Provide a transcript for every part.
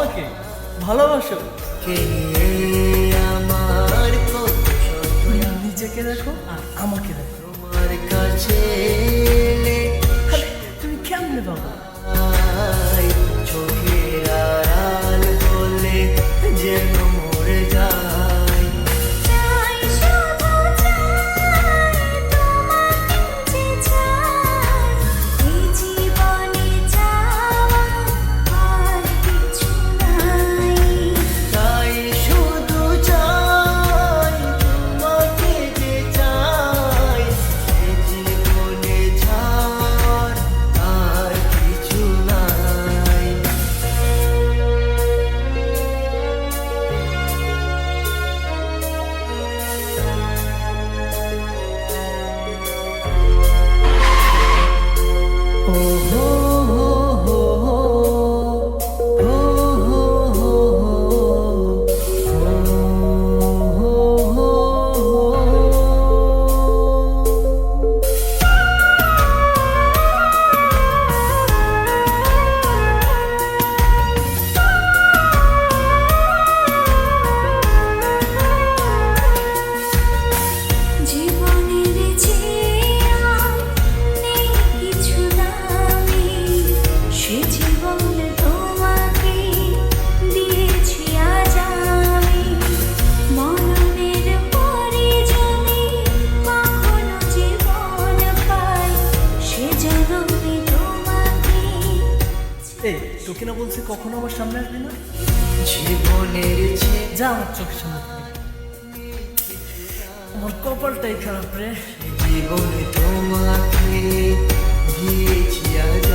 আমাকে ভালোবাসো। কে? এই তোকে না বলছি কখনো আমার সামনে আসবি না? জীবনের যা আমার চোখের সামনে আমার কপালটাই খারাপ রে। জীবনে তোমাকে দিয়েছি আজ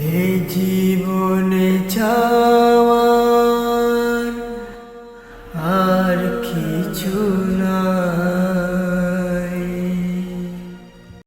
এ জীবনে চা